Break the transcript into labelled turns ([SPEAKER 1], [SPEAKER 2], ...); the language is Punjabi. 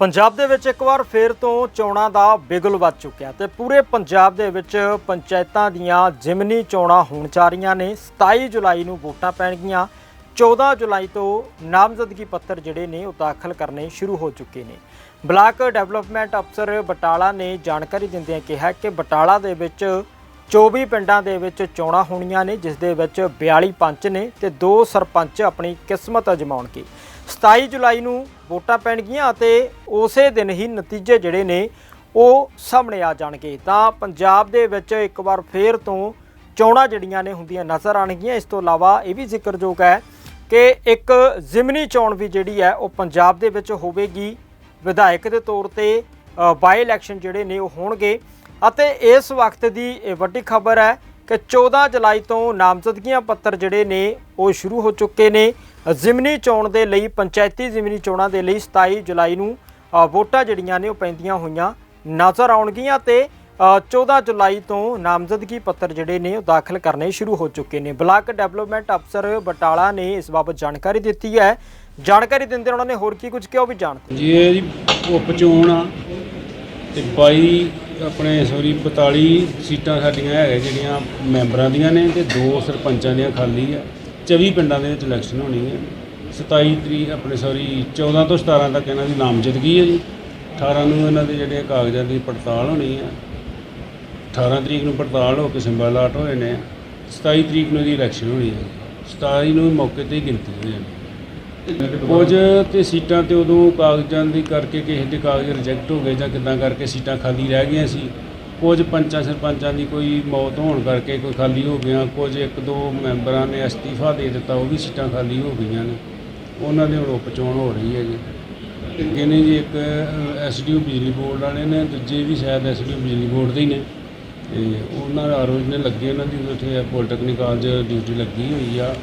[SPEAKER 1] ਪੰਜਾਬ ਦੇ ਵਿੱਚ ਇੱਕ ਵਾਰ ਫੇਰ ਤੋਂ ਚੋਣਾਂ ਦਾ ਬਿਗਲ ਵੱਜ ਚੁੱਕਿਆ ਤੇ ਪੂਰੇ ਪੰਜਾਬ ਦੇ ਵਿੱਚ ਪੰਚਾਇਤਾਂ ਦੀਆਂ ਜ਼ਿਮਨੀ ਚੋਣਾਂ ਹੋਣ ਜਾ ਰਹੀਆਂ ਨੇ। 27 ਜੁਲਾਈ ਨੂੰ ਵੋਟਾਂ ਪੈਣਗੀਆਂ। 14 ਜੁਲਾਈ ਤੋਂ ਨਾਮਜ਼ਦਗੀ ਪੱਤਰ ਜਿਹੜੇ ਨੇ ਉਹ ਦਾਖਲ ਕਰਨੇ ਸ਼ੁਰੂ ਹੋ ਚੁੱਕੇ ਨੇ। ਬਲਾਕ ਡਿਵੈਲਪਮੈਂਟ ਅਫਸਰ ਬਟਾਲਾ ਨੇ ਜਾਣਕਾਰੀ ਦਿੰਦਿਆਂ ਕਿਹਾ ਕਿ ਬਟਾਲਾ ਦੇ ਵਿੱਚ 24 ਪਿੰਡਾਂ ਦੇ ਵਿੱਚ ਚੋਣਾਂ ਹੋਣੀਆਂ ਨੇ, ਜਿਸ ਦੇ ਵਿੱਚ 42 ਪੰਚ ਨੇ ਤੇ ਦੋ ਸਰਪੰਚ ਆਪਣੀ ਕਿਸਮਤ ਅਜਮਾਉਣਗੇ। 27 ਜੁਲਾਈ ਨੂੰ ਵੋਟਾਂ ਪੈਣਗੀਆਂ ਅਤੇ ਉਸੇ ਦਿਨ ਹੀ ਨਤੀਜੇ ਜਿਹੜੇ ਨੇ ਉਹ ਸਾਹਮਣੇ ਆ ਜਾਣਗੇ। ਤਾਂ ਪੰਜਾਬ ਦੇ ਵਿੱਚ ਇੱਕ ਵਾਰ ਫੇਰ ਤੋਂ ਚੋਣਾਂ ਜਿਹੜੀਆਂ ਨੇ ਹੁੰਦੀਆਂ ਨਜ਼ਰ ਆਣਗੀਆਂ ਇਸ ਤੋਂ ਇਲਾਵਾ ਇਹ ਵੀ ਜ਼ਿਕਰਯੋਗ ਹੈ ਕਿ ਇੱਕ ਜ਼ਿਮਨੀ ਚੋਣ ਵੀ ਜਿਹੜੀ ਹੈ ਉਹ ਪੰਜਾਬ ਦੇ ਵਿੱਚ ਹੋਵੇਗੀ। ਵਿਧਾਇਕ ਦੇ ਤੌਰ ਤੇ ਅ, ਬਾਈ ਇਲੈਕਸ਼ਨ ਜਿਹੜੇ ਨੇ ਉਹ ਹੋਣਗੇ। ਅਤੇ ਇਸ ਵਕਤ ਦੀ ਇਹ ਵੱਡੀ ਖਬਰ ਹੈ ਕਿ 14 ਜੁਲਾਈ ਤੋਂ ਨਾਮਜ਼ਦਗੀਆਂ ਪੱਤਰ ਜਿਹੜੇ ਨੇ ਉਹ ਸ਼ੁਰੂ ਹੋ ਚੁੱਕੇ ਨੇ। ਜ਼ਿਮਨੀ ਚੋਣ ਦੇ ਲਈ ਪੰਚਾਇਤੀ ਜ਼ਿਮਨੀ ਚੋਣਾਂ ਦੇ ਲਈ 27 ਜੁਲਾਈ ਨੂੰ ਵੋਟਾਂ ਜਿਹੜੀਆਂ ਨੇ ਉਹ ਪੈਂਦੀਆਂ ਹੋਈਆਂ ਨਜ਼ਰ ਆਉਣਗੀਆਂ ਤੇ ਅ, 14 ਜੁਲਾਈ ਤੋਂ ਨਾਮਜ਼ਦਗੀ ਪੱਤਰ ਜਿਹੜੇ ਨੇ ਉਹ ਦਾਖਲ ਕਰਨੇ ਸ਼ੁਰੂ ਹੋ ਚੁੱਕੇ ਨੇ। ਬਲਾਕ ਡਿਵੈਲਪਮੈਂਟ ਅਫਸਰ ਬਟਾਲਾ ਨੇ ਇਸ ਬਾਬਤ ਜਾਣਕਾਰੀ ਦਿੱਤੀ ਹੈ। ਜਾਣਕਾਰੀ ਦਿੰਦੇ ਉਹਨਾਂ ਨੇ ਹੋਰ ਕੀ ਕੁਝ ਕਿਹਾ ਉਹ ਵੀ ਜਾਣਦੇ
[SPEAKER 2] ਜੀ ਇਹ ਜੀ ਉਪ ਆ ਤੇ 22 ਆਪਣੇ ਸੌਰੀ 42 ਸੀਟਾਂ ਸਾਡੀਆਂ ਹੈਗੇ ਜਿਹੜੀਆਂ ਮੈਂਬਰਾਂ ਦੀਆਂ ਨੇ ਤੇ ਦੋ ਸਰਪੰਚਾਂ ਦੀਆਂ ਖਾਲੀ ਆ। 24 ਪਿੰਡਾਂ ਦੇ ਵਿੱਚ ਇਲੈਕਸ਼ਨ ਹੋਣੀ ਹੈ 27 ਤਰੀਕ ਆਪਣੇ ਸੌਰੀ 14 ਤੋਂ 17 ਤੱਕ ਇਹਨਾਂ ਦੀ ਨਾਮਜ਼ਦਗੀ ਹੈ ਜੀ। 18 ਨੂੰ ਇਹਨਾਂ ਦੇ ਜਿਹੜੇ ਕਾਗਜ਼ਾਂ ਦੀ ਪੜਤਾਲ ਹੋਣੀ ਹੈ 18 ਤਰੀਕ ਨੂੰ ਪੜਤਾਲ ਹੋ ਕੇ ਸਿੰਬਲ ਅਲਾਟ ਹੋਏ ਨੇ। 27 ਤਰੀਕ ਨੂੰ ਇਹਦੀ ਇਲੈਕਸ਼ਨ ਹੋਣੀ ਹੈ 27 ਨੂੰ ਮੌਕੇ ਤੇ ਗਿਣਤੀ ਹੋ ਜਾਣੀ ਕੁਝ ਤੇ ਸੀਟਾਂ ਤੇ ਉਦੋਂ ਕਾਗਜ਼ਾਂ ਦੀ ਕਰਕੇ ਕਿਸੇ ਦੇ ਕਾਗਜ਼ ਰਿਜੈਕਟ ਹੋ ਗਏ ਜਾਂ ਕਿੱਦਾਂ ਕਰਕੇ ਸੀਟਾਂ ਖਾਲੀ ਰਹਿ ਗਈਆਂ ਸੀ। ਕੁਝ ਪੰਚਾਂ ਸਰਪੰਚਾਂ ਦੀ ਕੋਈ ਮੌਤ ਹੋਣ ਕਰਕੇ ਕੋਈ ਖਾਲੀ ਹੋ ਗਿਆ ਕੁਝ ਇੱਕ ਦੋ ਮੈਂਬਰਾਂ ਨੇ ਅਸਤੀਫਾ ਦੇ ਦਿੱਤਾ, ਉਹ ਵੀ ਸੀਟਾਂ ਖਾਲੀ ਹੋ ਗਈਆਂ ਨੇ। ਉਹਨਾਂ ਦੇ ਹੁਣ ਉਪਚੋਣ ਹੋ ਰਹੀ ਹੈ ਜੀ। ਇਹਨੇ ਜੀ ਇੱਕ ਐਸਡੀਓ ਬਿਜਲੀ ਬੋਰਡ ਵਾਲੇ ਨੇ, ਦੂਜੇ ਵੀ ਸ਼ਾਇਦ ਐਸਡੀਓ ਬਿਜਲੀ ਬੋਰਡ ਦੇ ਹੀ ਨੇ। ਤੇ ਉਹਨਾਂ ਦਾ ਰੋਜ਼ ਨੇ ਲੱਗੇ ਉਹਨਾਂ ਦੀ, ਉੱਥੇ ਪੋਲੀਟੈਕਨਿਕ ਕਾਲਜ ਡਿਊਟੀ ਲੱਗੀ ਹੋਈ ਆ।